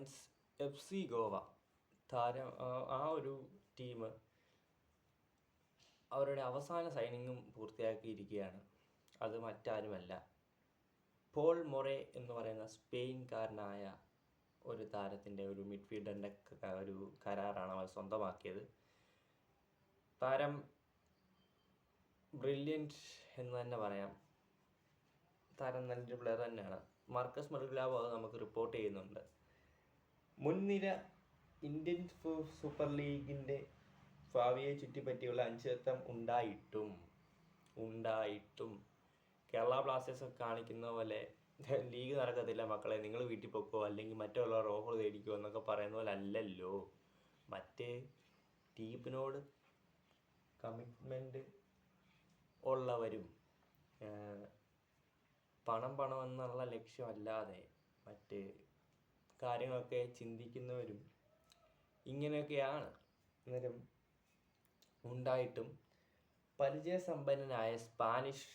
Friends F C Goa. താരം ആ- ഒരു ടീം അവരുടെ അവസാന സൈനിങ്ങും പൂർത്തിയാക്കിയിരിക്കുകയാണ്. അത് മറ്റാരുമല്ല. പോൾ മൊറെ എന്ന് പറയുന്ന സ്പെയിൻകാരനായ ഒരു താരത്തിന്റെ ഒരു മിഡ്ഫീൽഡറിന്റെ ഒരു കരാറാണ് അവർ സ്വന്തമാക്കിയത്. താരം ബ്രില്യന്റ് എന്ന് തന്നെ പറയാം. താരം നല്ലൊരു പ്ലെയർ തന്നെയാണ്. മാർക്കസ് മെർഗ്ലാവോ അത് നമുക്ക് റിപ്പോർട്ട് ചെയ്യുന്നുണ്ട്. മുൻനിര ഇന്ത്യൻ സൂപ്പർ ലീഗിന്റെ ഭാവിയെ ചുറ്റിപ്പറ്റിയുള്ള അനിശ്ചിതത്വം ഉണ്ടായിട്ടും ഉണ്ടായിട്ടും കേരള ബ്ലാസ്റ്റേഴ്സ് കാണിക്കുന്ന പോലെ ലീഗ് നടക്കത്തില്ല മക്കളെ. നിങ്ങൾ വീട്ടിൽ പൊക്കോ അല്ലെങ്കിൽ മറ്റുള്ളവർ ഓഫർ തേടിക്കോ എന്നൊക്കെ പറയുന്ന പോലെ അല്ലല്ലോ. മറ്റേ ടീമിനോട് കമ്മിറ്റ്മെന്റ് ഉള്ളവരും പണം പണം എന്നുള്ള ലക്ഷ്യമല്ലാതെ മറ്റ് കാര്യങ്ങളൊക്കെ ചിന്തിക്കുന്നവരും ഇങ്ങനെയൊക്കെയാണ്. അന്നേരം ഉണ്ടായിട്ടും പരിചയസമ്പന്നനായ സ്പാനിഷ്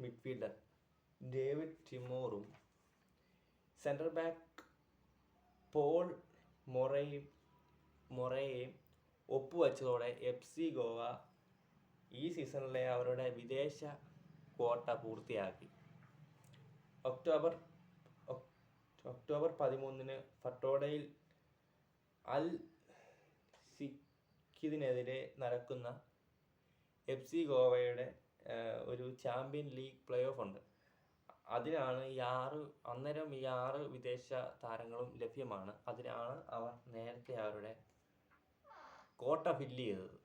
മിഡ്ഫീൽഡർ ഡേവിഡ് ടിമോറും സെൻട്രൽ ബാക്ക് പോൾ മൊറയും മൊറയെയും ഒപ്പുവെച്ചതോടെ എഫ് സി ഗോവ ഈ സീസണിലെ അവരുടെ വിദേശ ക്വാട്ട പൂർത്തിയാക്കി. ഒക്ടോബർ ഒക്- ഒക്ടോബർ പതിമൂന്നിന് ഫട്ടോഡയിൽ അൽ സിക്കിതിനെതിരെ നടക്കുന്ന എഫ് സി ഗോവയുടെ ഒരു ചാമ്പ്യൻ ലീഗ് പ്ലേ ഓഫ് ഉണ്ട്. അതിനാണ് ഈ ആറ് അന്നേരം ഈ ആറ് വിദേശ താരങ്ങളും ലഭ്യമാണ്. അതിനാണ് അവർ നേരത്തെ അവരുടെ കോട്ട ഫില്ല് ചെയ്തത്.